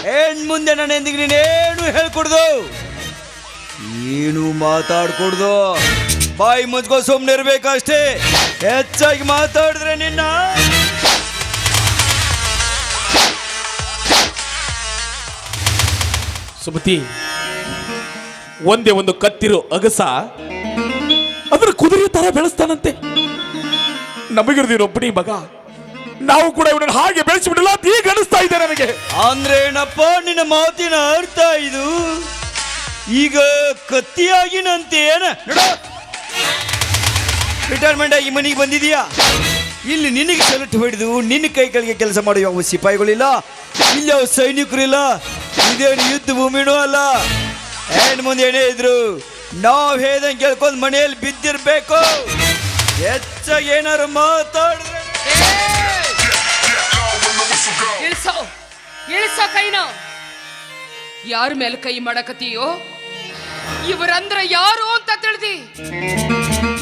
ಹೆಣ್ ಮುಂದೆ ನನ್ನ ಎಂದಿಗೆ ನೀನೇನು ಹೇಳ್ಕೊಡ್ದು? ನೀನು ಮಾತಾಡ್ಕೊಡ್ದು? ಬಾಯಿ ಮುಚ್ಕೋ ಸುಮ್ಮನೆ ಇರ್ಬೇಕಷ್ಟೇ. ಹೆಚ್ಚಾಗಿ ಮಾತಾಡಿದ್ರೆ ನಿನ್ನ? ಸುಮತಿ, ಒಂದೇ ಒಂದು ಕತ್ತಿರೋ ಅಗಸ ಅದರ ಕುದುರೆ ತರ ಬೆಳೆಸ್ತಾನಂತೆ. ನಮಗಿರ್ದಿರೊಬ್ಬನಿ ಮಗ. ನಾವು ಕೂಡ ಇವನನ್ನು ಹಾಗೆ ಬೆಳೆಸಿಬಿಡಲ್ಲ ಅಂತ ಈಗ ಅನಿಸ್ತಾ ಇದೆ ನನಗೆ. ಅಂದ್ರೆ ಏನಪ್ಪ ನಿನ್ನ ಮಾತಿನ ಅರ್ಥ ಇದು. ಈಗ ಕತ್ತಿಯಾಗಿನಂತೆ ಏನ ರಿಟೈರ್ಮೆಂಟ್ ಆಗಿ ಮನೆಗೆ ಬಂದಿದೀಯಾ ಇಲ್ಲಿ ನಿನಗೆ ಸೆಲೆಕ್ಟ್ ಹೊಡೆದು ನಿನ್ನ ಕೈಗಳಿಗೆ ಕೆಲಸ ಮಾಡೋ ಯಾವ ಸಿಪಾಯಿಗಳಿಲ್ಲ, ಇಲ್ಲಿ ಯಾವ ಸೈನಿಕರಿಲ್ಲ ಇದೇನು ಯುದ್ಧ ಭೂಮಿನೂ ಅಲ್ಲ. ಹೆಣ್ ಮುಂದೆ ಏನೇ ಇದ್ರು, ನಾವು ಹೇಳ್ದಂಗೆ ಕೇಳ್ಕೊಂಡು ಮನೆಯಲ್ಲಿ ಬಿದ್ದಿರ್ಬೇಕು. ಏನಾರು ಮಾತಾಡಿದ್ರೆ? ಕೈನ. ಯಾರ ಮೇಲೆ ಕೈ ಮಾಡಕತ್ತೀಯೋ? ಇವರಂದ್ರ ಯಾರು ಅಂತ ತಿಳಿದಿ.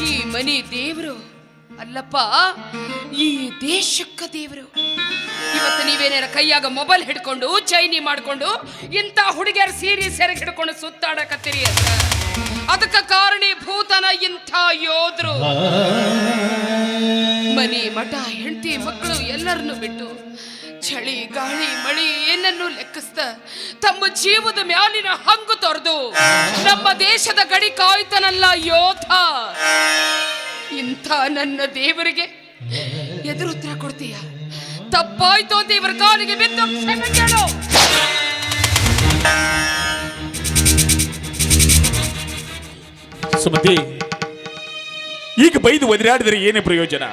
ಈ ಮನಿ ದೇವ್ರು ಅಲ್ಲಪ್ಪ, ಈ ದೇಶಕ್ಕ ದೇವ್ರು. ಇವತ್ತು ನೀವೇನಾರ ಕೈಯಾಗ ಮೊಬೈಲ್ ಹಿಡ್ಕೊಂಡು, ಚೈನಿ ಮಾಡ್ಕೊಂಡು ಇಂಥ ಹುಡುಗಿಯರ ಸೀರೆ ಸೆರೆಗೆ ಹಿಡ್ಕೊಂಡು ಸುತ್ತಾಡಕತ್ತೀರಿ ಅಂತ. ಅದಕ್ಕೆ ಕಾರಣೀಭೂತನ ಇಂಥ ಯೋಧರು ಮನಿ ಮಠ, ಹೆಂಡತಿ ಮಕ್ಕಳು ಎಲ್ಲರನ್ನು ಬಿಟ್ಟು ಚಳಿ, ಗಾಳಿ, ಮಳಿ ಏನನ್ನು ಲೆಕ್ಕಿಸ್ತ ತಮ್ಮ ಜೀವದ ಮ್ಯಾಲಿನ ಹಂಗು ತೊರೆದು ನಮ್ಮ ದೇಶದ ಗಡಿ ಕಾಯ್ತನಲ್ಲ ಯೋಧ. ಇಂಥ ನನ್ನ ದೇವರಿಗೆ ಎದುರು ಉತ್ತರ ಕೊಡ್ತೀಯ? ತಪ್ಪಾಯ್ತು ಅಂತ ಇವರ ಕಾಲಿಗೆ ಬಿದ್ದು ಕೇಳು. ಸುಮತಿ ಈಗ ಬೈದು ಒದರಾಡಿದರೆ ಏನೇ ಪ್ರಯೋಜನ?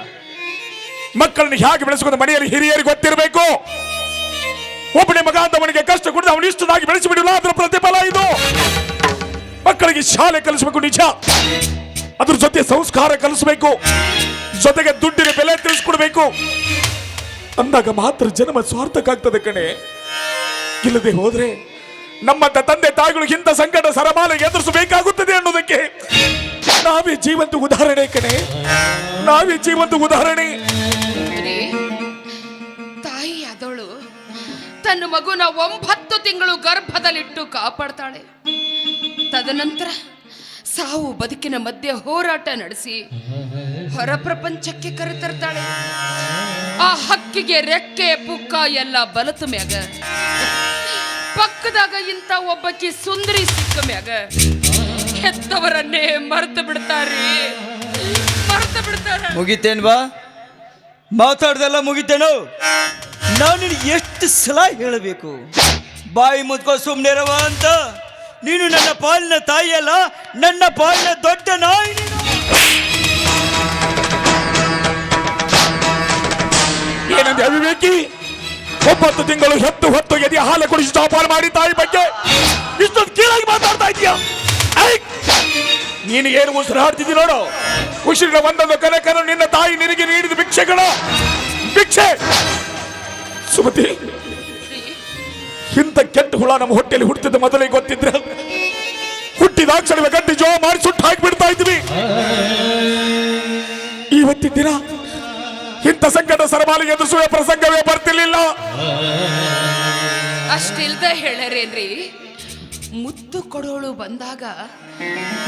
ಮಕ್ಕಳನ್ನು ಹೇಗೆ ಬೆಳೆಸ್ಕೊಂಡು ಮನೆಯಲ್ಲಿ ಹಿರಿಯರಿಗೆ ಗೊತ್ತಿರಬೇಕು? ಒಬ್ಬನೇ ಮಗ ಅಂತ ಅವನಿಗೆ ಕಷ್ಟ ಕೊಡದೆ ಅವನು ಇಷ್ಟದಾಗಿ ಬೆಳೆಸಿ ಬಿಡಲ್ಲ ಅದರ ಪ್ರತಿಫಲ ಇದು. ಮಕ್ಕಳಿಗೆ ಶಾಲೆ ಕಲಿಸಬೇಕು ನಿಜ. ಅದ್ರ ಜೊತೆ ಸಂಸ್ಕಾರ ಕಲಿಸಬೇಕು. ಜೊತೆಗೆ ದುಡ್ಡಿನ ಬೆಲೆ ತಿಳಿಸ್ಕೊಡ್ಬೇಕು. ಅಂದಾಗ ಮಾತ್ರ ಜನ್ಮ ಸ್ವಾರ್ಥಕ್ಕಾಗ್ತದೆ ಕಣೆ. ಇಲ್ಲದೆ ಹೋದ್ರೆ ನಮ್ಮಂತ ತಂದೆ ತಾಯಿಗಳು ಇಂಥ ಸಂಕಟ ಸರಮಾಲ ಎದುರಿಸಬೇಕಾಗುತ್ತದೆ ಅನ್ನೋದಕ್ಕೆ ನಾವೇ ಜೀವಂತ ಉದಾಹರಣೆ ಕಣೆ. ನಾವೇ ಜೀವಂತ ಉದಾಹರಣೆ. ತಾಯಿ ಆದವಳು, ತನ್ನ ಮಗುನ ಒಂಬತ್ತು ತಿಂಗಳು ಗರ್ಭದಲ್ಲಿಟ್ಟು ಕಾಪಾಡ್ತಾಳೆ. ತದನಂತರ ಸಾವು ಬದುಕಿನ ಮಧ್ಯೆ ಹೋರಾಟ ನಡೆಸಿ ಹೊರ ಪ್ರಪಂಚಕ್ಕೆ ಕರೆತರ್ತಾಳೆ. ಆ ಹಕ್ಕಿಗೆ ರೆಕ್ಕೆ, ಪುಕ್ಕ, ಎಲ್ಲ ಬಲತ ಮ್ಯಾಗ. ಪಕ್ಕದಾಗ ಇಂಥ ಒಬ್ಬಕಿ ಸುಂದರಿ ಸಿಕ್ಕ ಮ್ಯಾಗ ಹೆತ್ತವರನ್ನೇ ಮರೆತು ಬಿಡ್ತಾರ್ರಿ. ಮರೆತು ಬಿಡ್ತಾರ. ಮುಗಿತೇನ್ ಬಾ? ಮಾತಾಡ್ದೆಲ್ಲ ಮುಗಿತೇನು? ನಾನು ನಿನಗೆ ಎಷ್ಟು ಸಲ ಹೇಳಬೇಕು? ಬಾಯಿ ಮುದ್ಕೋ ಸುಮ್ಮನೆರವ ಅಂತ. ನೀನು ನನ್ನ ಪಾಲಿನ ತಾಯಿಯಲ್ಲ ನನ್ನ ಪಾಲಿನ ದೊಡ್ಡ ನಾಯಿ ನೀನು. ಏನಂದ್ರೆ ಅವಿವೇಕಿ ಒಂಬತ್ತು ತಿಂಗಳು ಹೆತ್ತು ಹೊತ್ತು ಎದೆ ಹಾಲು ಕುಡಿಸಿ ಜೋಪಾನ ಮಾಡಿ ತಾಯಿ ಬಗ್ಗೆ ಇಷ್ಟೊಂದು ಕೀಳಾಗಿ ಮಾತಾಡ್ತಾ ಇದೀಯ! ನೀನು ಏನು ಉಸಿರಾಡ್ತಿದ್ದಿ ನೋಡು? ಉಸಿರಿನ ಒಂದೊಂದು ಕನಕನು ನಿನ್ನ ತಾಯಿ ನಿನಗೆ ನೀಡಿದ ಭಿಕ್ಷೆಗಳ ಭಿಕ್ಷೆ. ಸುಮತಿ, ಇಂಥ ಕೆಟ್ಟ ಹುಳ ನಮ್ಮ ಹೊಟ್ಟೆಯಲ್ಲಿ ಹುಟ್ಟಿದ ಮೊದಲೇ ಗೊತ್ತಿದ್ರೆ ಹುಟ್ಟಿದಾಕ್ಷಣವೇ ಗಟ್ಟಿ ಜೋ ಮಾಡಿ ಸುಟ್ಟು ಹಾಕಿಬಿಡ್ತಾ ಇದ್ವಿ. ಇವತ್ತಿನ ದಿನ ಇಂಥ ಸಂಕಟ ಸರಮಾಲಿಗೆ ಎದುರಿಸುವ ಪ್ರಸಂಗವೇ ಬರ್ತಿರ್ಲಿಲ್ಲ. ಅಷ್ಟಿಲ್ದ ಹೇಳರೇನ್ರಿ ಮುತ್ತು ಕೊಡೋಳು ಬಂದಾಗ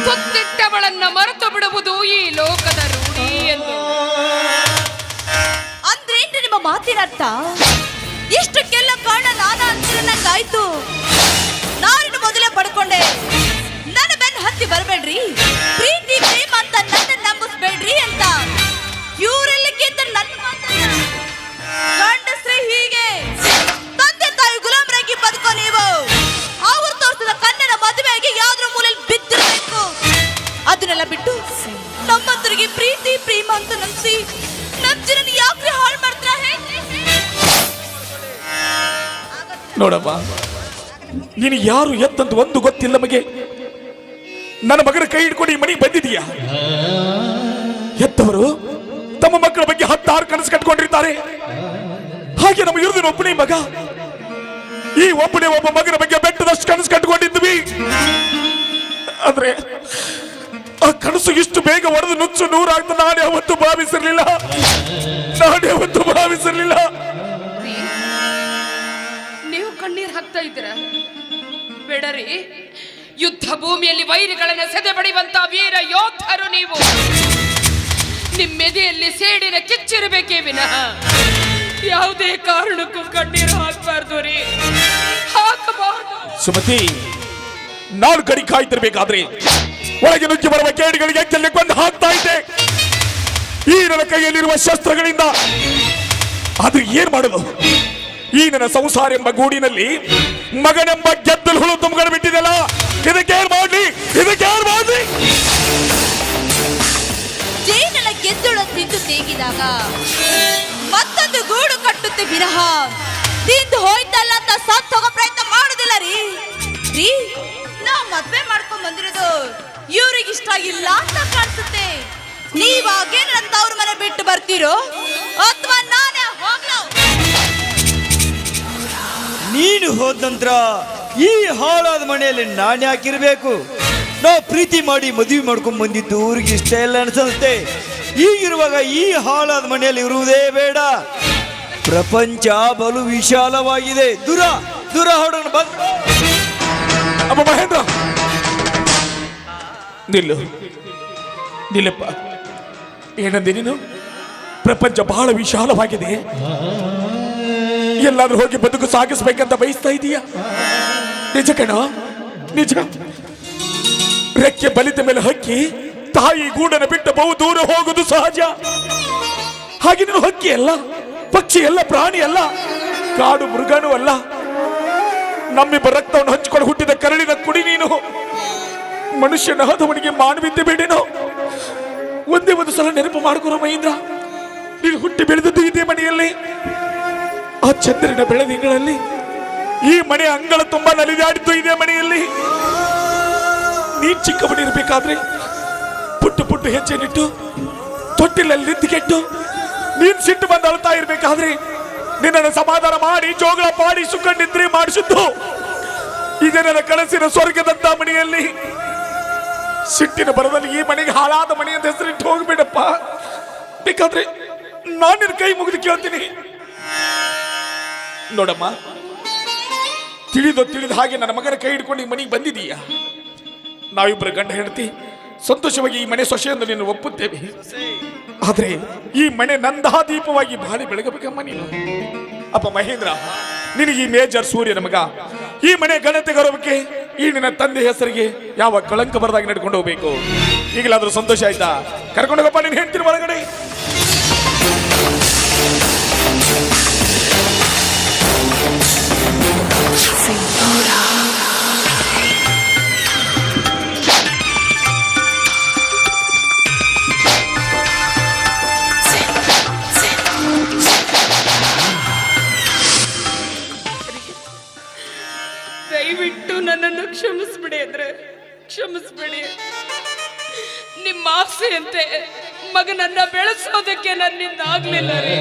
ತೊತ್ತಿಟ್ಟವಳನ್ನ ಮರೆತು ಬಿಡುವುದು ಈ ಲೋಕದ ರೂಢಿ ಎಂದು. ಅಂದ್ರೇನ್ರಿ ನಿಮ್ಮ ಮಾತಿನ ಅರ್ಥ? ಇಷ್ಟಕ್ಕೆಲ್ಲ ಕಾರಣ ನಾನ ಅಂತಿರಂಗಾಯ್ತು ನಾನು ಮೊದಲೇ ಪಡ್ಕೊಂಡೆ. ನನ್ನ ಬೆನ್ನ ಹತ್ತಿ ಬರಬೇಡ್ರಿ. ಪ್ರೀತಿ ಪ್ರೇಮ ಅಂತ ನನ್ನ ನಂಬಿಸ್ಬೇಡ್ರಿ ಅಂತ. ಇವರೆಲ್ಲಕ್ಕಿಂತ ನನ್ನ ಗಂಡಸ್ರೆ ಹೀಗೆ. ತಂದೆ ತಾಯಿ ಗುಲಾಮರಾಗಿ ಬದುಕೋ ನೀವು. ಅವ್ರು ತೋರಿಸಿದ ಕನ್ನಡ ಮದುವೆಯಾಗಿ ಯಾವ್ದ್ರ ಮೂಲೆಯಲ್ಲಿ ಬಿದ್ದಿರಬೇಕು? ಅದನ್ನೆಲ್ಲ ಬಿಟ್ಟು ನಮ್ಮಂತರಿಗೆ ಪ್ರೀತಿ, ಪ್ರೇಮ ಅಂತ ನಂಬಿಸಿ ನಮ್ ಜನ ಯಾಕ್ರಿ ಹಾಳು ಮಾಡ್ತೀರಾ? ನೋಡಮ್ಮ ನೀನು ಯಾರು ಎತ್ತಂತ ಒಂದು ಗೊತ್ತಿಲ್ಲ ನಮಗೆ. ನನ್ನ ಮಗನ ಕೈ ಹಿಡ್ಕೊಂಡು ಈ ಮನೆಗೆ ಬಂದಿದೀಯಾ ಎತ್ತವರು? ತಮ್ಮ ಮಕ್ಕಳ ಬಗ್ಗೆ ಹತ್ತಾರು ಕನಸು ಕಟ್ಕೊಂಡಿರ್ತಾರೆ ಹಾಗೆ ನಮ್ಮ ಇರುದಿನ ಒಬ್ಬನೇ ಮಗ. ಈ ಒಬ್ಬನೇ ಒಬ್ಬ ಮಗನ ಬಗ್ಗೆ ಬೆಟ್ಟದಷ್ಟು ಕನಸು ಕಟ್ಕೊಂಡಿದ್ವಿ. ಆದ್ರೆ ಆ ಕನಸು ಇಷ್ಟು ಬೇಗ ಒಡೆದು ನುಚ್ಚು ನೂರಾಗ್ತ ನಾನೇ ಅವತ್ತು ಭಾವಿಸಿರ್ಲಿಲ್ಲ. ನಾನೇ ಅವತ್ತು ಭಾವಿಸಿರ್ಲಿಲ್ಲ. ನೀವು ಕಣ್ಣೀರ್ ಹಾಕ್ತಾ ಇದ್ದೀರ? ಬೇಡರಿ. ಯುದ್ಧ ಭೂಮಿಯಲ್ಲಿ ವೈರಿಗಳನ್ನ ಸೆದೆ ಬಡಿಯುವಂತ ವೀರ ಯೋಧರು ನೀವು. ನಿಮ್ಮೆದೆಯಲ್ಲಿ ಸೇಡಿನ ಕಿಚ್ಚಿರಬೇಕೇ ವಿನಃ. ಯಾವುದೇ ಕಾರಣಕ್ಕೂ ಕಣ್ಣೀರು ಹಾಕಬಾರ್ದು ರೀ. ಹಾಕಬಾರ್ದು. ಸುಮತಿ, ನಾನು ಗಡಿ ಕಾಯ್ತಿರ್ಬೇಕಾದ್ರೆ ಒಳಗೆ ನುಗ್ಗಿ ಬರುವ ಕೇಡಿಗಳಿಗೆ ಕೆಲ್ಲಿ ಬಂದು ಹಾಕ್ತಾ ಇದ್ದೆ. ಈ ನನ್ನ ಕೈಯಲ್ಲಿರುವ ಶಸ್ತ್ರಗಳಿಂದ. ಆದ್ರೆ ಏನ್ ಮಾಡಲು? ಈ ನನ್ನ ಸಂಸಾರ ಎಂಬ ಗೂಡಿನಲ್ಲಿ ಮಗನೆಂಬ ಗೆದ್ದಲು ಹುಳು ತುಂಬಿಕೊಂಡು ಬಿಟ್ಟಿದೆಲ್ಲ ಇದಕ್ಕೆ ಏನ್ ಮಾಡ್ಲಿ? ಇದಕ್ಕೆ ಏನ್ ಮಾಡ್ಲಿ? ಗೆದ್ದಳು ತಿಂದು ತೇಗಿದಾಗ ಮತ್ತೊಂದು ಗೂಡು ಕಟ್ಟುತ್ತೆ ವಿರಹ. ತಿಂದು ಹೋಯ್ತಲ್ಲ ಅಂತ ಸತ್ ಹೋಗೋ ಪ್ರಯತ್ನ ಮಾಡುದಿಲ್ಲ ರೀ. ರೀ ನಾವ್ ಮದ್ವೆ ಮಾಡ್ಕೊಂಡ್ ಬಂದಿರೋದು ಇವ್ರಿಗೆ ಇಷ್ಟ ಇಲ್ಲ ಅಂತ ಕಾಣಿಸುತ್ತೆ. ನೀವಾಗೇ ನನ್ನ ತವ್ರ ಮನೆ ಬಿಟ್ಟು ಬರ್ತೀರೋ? ಅಥವಾ ನಾನೇ ಹೋಗ್ಲೋ? ನೀನು ಹೋದ ನಂತರ ಈ ಹಾಳಾದ ಮನೆಯಲ್ಲಿ ನಾನು ಯಾಕಿರ್ಬೇಕು? ನಾವು ಪ್ರೀತಿ ಮಾಡಿ ಮದುವೆ ಮಾಡ್ಕೊಂಡ್ ಬಂದಿದ್ದು ಊರಿಗೆ ಇಷ್ಟ ಇಲ್ಲ ಅನ್ಸುತ್ತೆ. ಈಗಿರುವಾಗ ಈ ಹಾಳಾದ ಮನೆಯಲ್ಲಿ ಇರುವುದೇ ಬೇಡ. ಪ್ರಪಂಚ ಬಲು ವಿಶಾಲವಾಗಿದೆ. ದೂರ ದೂರ ಹೊಡೋಣ ಬಂದ. ಅಮ್ಮ ಮಹೇಂದ್ರ. ನಿಲ್ಲು. ನಿಲ್ಲಪ್ಪ. ಏನಂದೆ ನೀನು? ಪ್ರಪಂಚ ಬಹಳ ವಿಶಾಲವಾಗಿದೆ. ಎಲ್ಲಾದ್ರೂ ಹೋಗಿ ಬದುಕು ಸಾಗಿಸ್ಬೇಕಂತ ಬಯಸ್ತಾ ಇದೀಯ? ನಿಜ ಕಣ, ನಿಜ. ರೆಕ್ಕೆ ಬಲಿತ ಮೇಲೆ ಹಕ್ಕಿ ತಾಯಿ ಗೂಡನ ಬಿಟ್ಟು ಬಹು ದೂರ ಹೋಗುದು ಸಹಜ. ಹಾಗೆ ನೀನು ಹಕ್ಕಿ ಅಲ್ಲ, ಪಕ್ಷಿ ಅಲ್ಲ, ಪ್ರಾಣಿ ಅಲ್ಲ, ಕಾಡು ಮೃಗನೂ ಅಲ್ಲ. ನಮ್ಮಿಬ್ಬ ರಕ್ತವನ್ನು ಹಂಚಿಕೊಂಡು ಹುಟ್ಟಿದ ಕರಳಿನ ಕುಡಿ ನೀನು. ಮನುಷ್ಯನ ಹದವನಿಗೆ ಮಾನವಿದ್ದೆ ಬೇಡೇನೋ. ಒಂದೇ ಒಂದು ಸಲ ನೆನಪು ಮಾಡ್ಕೊರೋ ಮಹೇಂದ್ರ ನೀನು ಹುಟ್ಟಿ ಬೆಳೆದದ್ದು ಇದೇ ಮನೆಯಲ್ಲಿ. ಆ ಚಂದ್ರನ ಬೆಳದಿಂಗಳಲ್ಲಿ ಈ ಮನೆ ಅಂಗಳ ತುಂಬಾ ನಲಿದಾಡಿದ್ದು ಇದೇ ಮನೆಯಲ್ಲಿ. ನೀನ್ ಚಿಕ್ಕವನು ಪುಟ್ಟು ಹೆಜ್ಜೆನಿಟ್ಟು ತೊಟ್ಟಿಲಲ್ಲಿ ನಿಂತುಕೆಟ್ಟು ನೀನ್ ಸಿಟ್ಟು ಬಂದು ಅಳ್ತಾ ಇರ್ಬೇಕಾದ್ರೆ ನಿನ್ನನ್ನು ಸಮಾಧಾನ ಮಾಡಿ, ಜೋಗಳ ಪಾಡಿ ಸುಖಂಡಿದ್ರಿ ಮಾಡಿಸಿದ್ದು. ಈಗ ನನ್ನ ಕನಸಿನ ಸ್ವರ್ಗದಂತ ಮನೆಯಲ್ಲಿ. ಸಿಟ್ಟಿನ ಬರದಲ್ಲಿ ಈ ಮನೆಗೆ ಹಾಳಾದ ಮನೆ ಅಂತ ಹೆಸರಿಟ್ಟು ಹೋಗ್ಬೇಡಪ್ಪ. ಬೇಕಾದ್ರೆ ನಾನು ನಿನ್ನ ಕೈ ಮುಗಿದು ಕೇಳ್ತೀನಿ. ನೋಡಮ್ಮ, ತಿಳಿದು ತಿಳಿದ ಹಾಗೆ ನನ್ನ ಮಗನ ಕೈ ಹಿಡ್ಕೊಂಡು ಈ ಮನೆಗೆ ಬಂದಿದೀಯ ನಾವಿಬ್ಬರು ಗಂಡ ಹೆಂಡತಿ ಸಂತೋಷವಾಗಿ ಈ ಮನೆ ಸೊಸೆಯನ್ನು ನೀನು ಒಪ್ಪುತ್ತೇವೆ. ಆದರೆ ಈ ಮನೆ ನಂದಾದೀಪವಾಗಿ ಬಾಳಿ ಬೆಳಗಬೇಕಮ್ಮ ನೀನು. ಅಪ್ಪ ಮಹೇಂದ್ರ, ನಿನಗೆ ಈ ಮೇಜರ್ ಸೂರ್ಯನ ಮಗ, ಈ ಮನೆ ಘನತೆ ಗೌರವಕ್ಕೆ ಈ ನಿನ್ನ ತಂದೆ ಹೆಸರಿಗೆ ಯಾವ ಕಳಂಕ ಬರದಾಗಿ ನಡ್ಕೊಂಡು ಹೋಗ್ಬೇಕು? ಈಗಲಾದ್ರೂ ಸಂತೋಷ ಆಯ್ತಾ? ಕರ್ಕೊಂಡು ಹೋಗಪ್ಪ, ನೀನು ಹೇಳ್ತೀನಿ ಒಳಗಡೆ. ನನ್ನನ್ನು ಕ್ಷಮಿಸ್ಬಿಡಿ ಅಂದ್ರೆ, ಕ್ಷಮಿಸ್ಬಿಡಿ. ನಿಮ್ಮ ಆಸೆಯಂತೆ ಮಗನನ್ನ ಬೆಳೆಸೋದಕ್ಕೆ ನನ್ನಿಂದ ಆಗ್ಲಿಲ್ಲ ರೀ.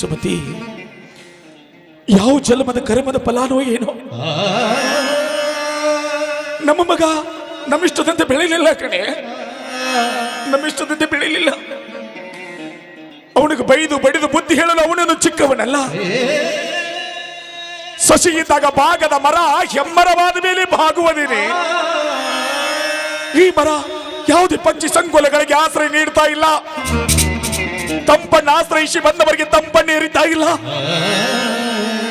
ಸುಮತಿ, ಯಾವ ಜನ್ಮದ ಕರ್ಮದ ಫಲಾನೋ ಏನೋ? ನಮ್ಮ ಮಗ ನಮ್ಮಿಷ್ಟದಂತೆ ಬೆಳೆಯಲಿಲ್ಲ ಕಣೆ. ನಮ್ಮಿಷ್ಟದಂತೆ ಬೆಳೆಯಲಿಲ್ಲ. ಅವನಿಗೆ ಬೈದು ಬಡಿದು ಬುದ್ಧಿ ಹೇಳಲು ಅವನನ್ನು ಚಿಕ್ಕವನಲ್ಲ. ಸಸಿ ಇದ್ದಾಗ ಭಾಗದ ಮರ ಹೆಮ್ಮರವಾದ ಮೇಲೆ ಭಾಗುವುದೇನೆ ಈ ಮರ ಯಾವುದೇ ಪಕ್ಷಿ ಸಂಕುಲಗಳಿಗೆ ಆಶ್ರಯ ನೀಡ್ತಾ ಇಲ್ಲ. ತಂಪಣ್ಣ ಆಶ್ರಯಿಸಿ ಬಂದವರಿಗೆ ತಂಪಣ್ಣ ಏರಿತಾ ಇಲ್ಲ.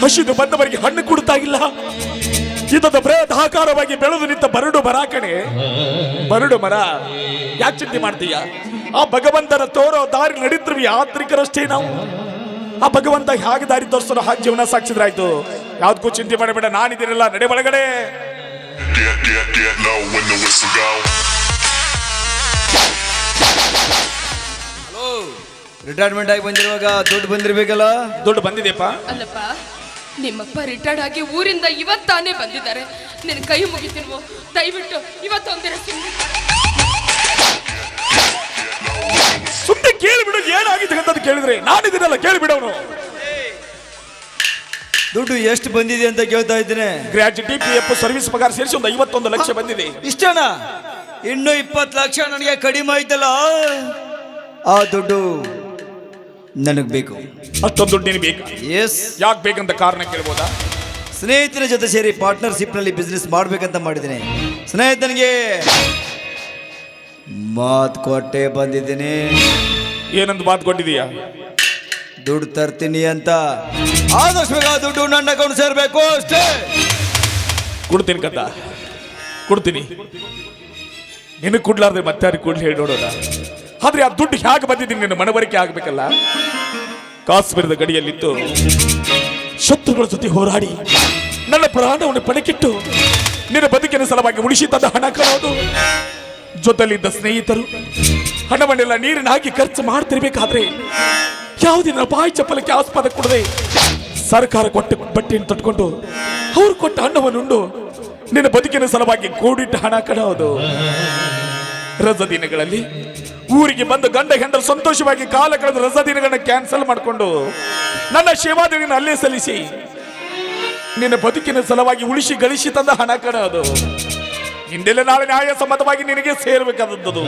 ಹಸಿದು ಬಂದವರಿಗೆ ಹಣ್ಣು ಕೊಡ್ತಾ ಇಲ್ಲ. ಇದೊಂದು ಬೃಹದಾಕಾರವಾಗಿ ಬೆಳೆದು ನಿಂತ ಬರಡು ಮರ ಕಣೆ. ಬರಡು ಮರ, ಯಾಕೆ ಚಿಂತೆ ಮಾಡ್ತೀಯ? ಆ ಭಗವಂತನ ತೋರೋ ದಾರಿ ನಡೀತೀವಿ ಯಾತ್ರಿಕರಷ್ಟೇ ನಾವು. ಆ ಭಗವಂತ ಹೇಗೆ ದಾರಿ ತೋರಿಸೋ ಹಾಗೆ ಜೀವನ ಸಾಕ್ಷಿದ್ರಾಯ್ತು ಯಾವ್ದಕ್ಕೂ ಚಿಂತೆ ಮಾಡಬೇಡ ನಾನಿದ್ದೀರಲ್ಲ ನಡೆ ಒಳಗಡೆ. ರಿಟೈರ್ಮೆಂಟ್ ಆಗಿ ಬಂದಿರುವಾಗ ದುಡ್ಡು ಬಂದಿರ್ಬೇಕಲ್ಲ? ದುಡ್ಡು ಬಂದಿದೆಯಪ್ಪ. ಅಲ್ಲಪ್ಪ ನಿಮ್ಮಪ್ಪ ರಿಟೈರ್ಡ್ ಆಗಿ ಊರಿಂದ ಇವತ್ತಾನೇ ಬಂದಿದ್ದಾರೆ. ನಿನ್ನ ಕೈ ಮುಗಿತೀನೋ ದಯವಿಟ್ಟು ಇವತ್ತೊಂದಿನ ಕೇಳಿಬಿಡು ಏನಾಗಿದೆ ಅಂತ ಕೇಳಿದ್ರೆ ನಾನಿದ್ದೀನಲ್ಲ ಕೇಳಿಬಿಡವನು ದುಡ್ಡು ಎಷ್ಟು ಬಂದಿದೆ ಅಂತ ಕೇಳ್ತಾ ಇದ್ದೇನೆ. ಗ್ರಾಜ್ಯುಟಿ ಪಿ ಎಫ್ ಸರ್ವಿಸ್ ಪಗಾರ ಸೇರಿಸಿ ಒಂದು ಐವತ್ತೊಂದು ಲಕ್ಷ ಬಂದಿದೆ. ಇಷ್ಟನಾ? ಇನ್ನು ಇಪ್ಪತ್ತು ಲಕ್ಷ ನನಗೆ ಕಡಿಮೆ ಆಯ್ತಲ್ಲ. ಆ ದುಡ್ಡು ನನಗೆ ಬೇಕು. ಅಷ್ಟೊಂದು ದುಡ್ಡು ನಿನಗೆ ಬೇಕು? ಎಸ್ ಯಾಕೆ ಬೇಕಂತ ಕಾರಣ ಕೇಳ್ಬೋದಾ? ಸ್ನೇಹಿತರ ಜೊತೆ ಸೇರಿ ಪಾರ್ಟ್ನರ್ಶಿಪ್ನಲ್ಲಿ ಬಿಸ್ನೆಸ್ ಮಾಡ್ಬೇಕಂತ ಮಾಡಿದ್ದೀನಿ. ಸ್ನೇಹಿತನಿಗೆ ಮಾತು ಕೊಟ್ಟೆ ಬಂದಿದ್ದೀನಿ. ಏನಂತ ಮಾತು ಕೊಟ್ಟಿದೀಯಾ ದುಡ್ಡು ತರ್ತೀನಿ ಅಂತ. ಆದಷ್ಟು ಬೇಗ ದುಡ್ಡು ನನ್ನ ಅಕೌಂಟ್ ಸೇರ್ಬೇಕು ಅಷ್ಟೇ. ಕೊಡ್ತೀನಿ ಕತ್ತ. ಕೊಡ್ತೀನಿ. ನಿನಗೆ ಕೊಡ್ಲಾರ್ದೆ ಮತ್ತೆ ಯಾರಿಗೆ ಕೊಡ್ಲಿ ಹೇಳಿ ನೋಡೋಣ. ಆದ್ರೆ ಆ ದುಡ್ಡು ಹೇಗೆ ಬಂದಿದ್ದೀನಿ ನಿನ್ನ ಮನವರಿಕೆ ಆಗ್ಬೇಕಲ್ಲ? ಕಾಶ್ಮೀರದ ಗಡಿಯಲ್ಲಿತ್ತು. ಶತ್ರುಗಳ ಜೊತೆ ಹೋರಾಡಿ ನನ್ನ ಪ್ರಾಣವನ್ನು ಪಣಕ್ಕಿಟ್ಟು ನಿನ್ನ ಬದುಕಿನ ಸಲುವಾಗಿ ಉಳಿಸಿ ತಂದ ಹಣ ಕಳೋದು ಜೊತೆಲಿದ್ದ ಸ್ನೇಹಿತರು ಹಣವನ್ನೆಲ್ಲ ನೀರಿನ ಹಾಕಿ ಖರ್ಚು ಮಾಡ್ತಿರ್ಬೇಕಾದ್ರೆ ಯಾವುದಿನ ಬಾಯಿ ಚಪ್ಪಲಕ್ಕೆ ಆಸ್ಪದ ಕೊಡದೆ ಸರ್ಕಾರ ಕೊಟ್ಟ ಬಟ್ಟೆಯನ್ನು ತೊಟ್ಕೊಂಡು ಅವ್ರು ಕೊಟ್ಟ ಹಣ್ಣವನ್ನುಂಡು ನಿನ್ನ ಬದುಕಿನ ಸಲುವಾಗಿ ಕೂಡಿಟ್ಟ ಹಣ ಕಡೋದು ರಜ ದಿನಗಳಲ್ಲಿ ಊರಿಗೆ ಬಂದು ಗಂಡ ಹೆಂಡರು ಸಂತೋಷವಾಗಿ ಕಾಲ ಕಳೆದ ರಜಾ ದಿನಗಳನ್ನ ಕ್ಯಾನ್ಸಲ್ ಮಾಡಿಕೊಂಡು ನನ್ನ ಸೇವಾದಿನ ಅಲ್ಲೇ ಸಲ್ಲಿಸಿ ನಿನ್ನ ಬದುಕಿನ ಸಲುವಾಗಿ ಉಳಿಸಿ ಗಳಿಸಿ ತಂದ ಹಣ ಕಳೋದು ಹಿಂದೆಲ್ಲ ನಾಳೆ ನ್ಯಾಯ ಸಮ್ಮತವಾಗಿ ನಿನಗೆ ಸೇರ್ಬೇಕಾದದ್ದು.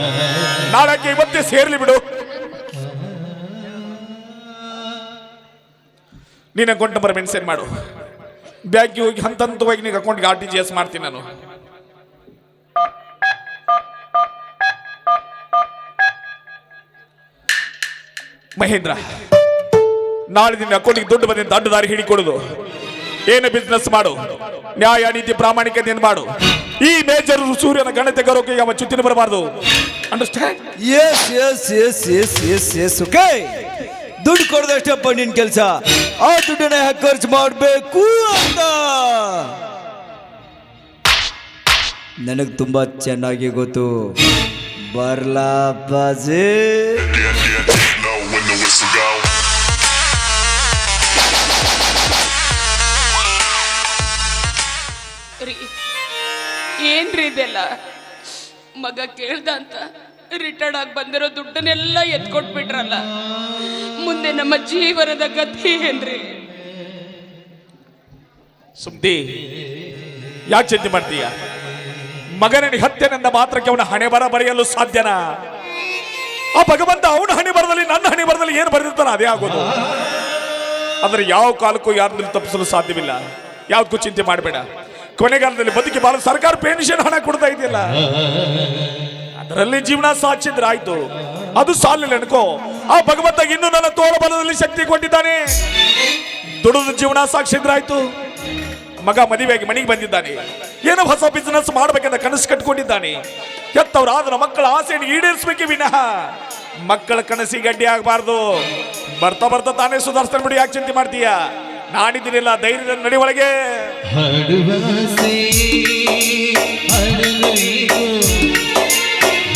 ನಾಳಕ್ಕೆ ಇವತ್ತೇ ಸೇರ್ಲಿ ಬಿಡು. ನೀನು ಅಕೌಂಟ್ ನಂಬರ್ ಮೆನ್ಷನ್ ಮಾಡು? ಬ್ಯಾಂಕ್ಗೆ ಹೋಗಿ ಹಂತ ಹಂತವಾಗಿ ನಿನ್ನ ಅಕೌಂಟ್ಗೆ ಆರ್ ಟಿ ಜಿ ಎಸ್ ಮಾಡ್ತೀನಿ ನಾನು. ಮಹೇಂದ್ರ, ನಾಳೆ ನಿನ್ನ ಅಕೌಂಟಿಗೆ ದುಡ್ಡು ಬಂದಿನ ದೊಡ್ಡ ದಾರಿ ಹಿಡಿಕೊಡುದು. ಏನು ಬಿಸ್ನೆಸ್ ಮಾಡು. ನ್ಯಾಯ, ನೀತಿ ಪ್ರಾಮಾಣಿಕತೆಯನ್ನು ಮಾಡು. ಈ ಮೇಜರ್ ಸೂರ್ಯನ ಗಣತೆ ಗೌರವಕ್ಕೆ ಯಾವ ಚುತ್ತಿನ ಬರಬಾರ್ದು. Understand yes yes yes yes yes yes okay ದುಡ್ಡು ಕೊಡದಷ್ಟಪ್ಪ ನಿನ್ ಕೆಲಸ. ಆ ದುಡ್ಡನ್ನ ಹ್ಯಾಕ್ ಖರ್ಚು ಮಾಡಬೇಕು ಅಂತ. ನನಗೆ ತುಂಬಾ ಚೆನ್ನಾಗಿ ಗೊತ್ತು. ಬರ್ಲಾ ಬಾಜಿ. ಇದೆಲ್ಲ ಮಗ ಕೇಳ್ದ ಅಂತ ರಿಟೈರ್ಡ್ ಆಗಿ ಬಂದಿರೋ ದುಡ್ಡನ್ನೆಲ್ಲ ಎತ್ಕೊಟ್ಬಿಟ್ರಲ್ಲ. ಮುಂದೆ ನಮ್ಮ ಜೀವನದ ಗತಿ ಏನ್ರಿ? ಸುಮ್ತಿ ಯಾಕೆ ಚಿಂತೆ ಮಾಡ್ತೀಯ? ಮಗನಿಗೆ ಹತ್ಯೆನೆಂದ ಮಾತ್ರಕ್ಕೆ ಅವನ ಹಣೆ ಬರ ಬರೆಯಲು ಸಾಧ್ಯನಾ? ಆ ಭಗವಂತ ಅವನ ಹಣೆ ಬರದಲ್ಲಿ ನನ್ನ ಹಣೆ ಬರದಲ್ಲಿ ಏನು ಬರೆದಿರ್ತಾನ ಅದೇ ಆಗೋದು. ಆದರೆ ಯಾವ ಕಾಲಕ್ಕೂ ಯಾರನ್ನ ತಪ್ಪಿಸಲು ಸಾಧ್ಯವಿಲ್ಲ. ಯಾವ್ದಕ್ಕೂ ಚಿಂತೆ ಮಾಡಬೇಡ. ಕೊನೆಗಾಲದಲ್ಲಿ ಬದುಕಿ ಬಾಳ ಸರ್ಕಾರ ಪೆನ್ಷನ್ ಹಣ ಕೊಡ್ತಾ ಇದೆಯಲ್ಲ? ಅದರಲ್ಲಿ ಜೀವನ ಸಾಕ್ಷಿದ್ರೆ ಆಯ್ತು. ಅದು ಸಾಲಿಲ್ಲ ಅನ್ಕೋ. ಆ ಭಗವಂತ ಇನ್ನೂ ನನ್ನ ತೋಳಬಲದಲ್ಲಿ ಶಕ್ತಿ ಕೊಟ್ಟಿದ್ದಾನೆ. ದುಡಿದ ಜೀವನ ಸಾಕ್ಷಿದ್ರಾಯ್ತು ಮಗ ಮದುವೆಯಾಗಿ ಮನೆಗೆ ಬಂದಿದ್ದಾನೆ. ಏನೋ ಹೊಸ ಬಿಸ್ನೆಸ್ ಮಾಡ್ಬೇಕಂತ ಕನಸು ಕಟ್ಕೊಂಡಿದ್ದಾನೆ. ಹೆತ್ತವರಾದ್ರ ಮಕ್ಕಳ ಆಸೆಯನ್ನು ಈಡೇರಿಸಬೇಕೆ ವಿನಃ. ಮಕ್ಕಳ ಕನಸಿಗೆ ಗಡ್ಡಿ ಆಗಬಾರ್ದು ಬರ್ತಾ ಬರ್ತಾ ತಾನೇ ಸುಧಾರಿಸ್ತಾನೆ ಬಿಡಿ. ಯಾಕೆ ಚಿಂತೆ ಮಾಡ್ತೀಯ? ನಾನಿದ್ದೀನಿಲ್ಲ ಧೈರ್ಯದ ನಡಿ ಒಳಗೆ ಹಡುವಾಸೆ ಹಡಗೈಗೋ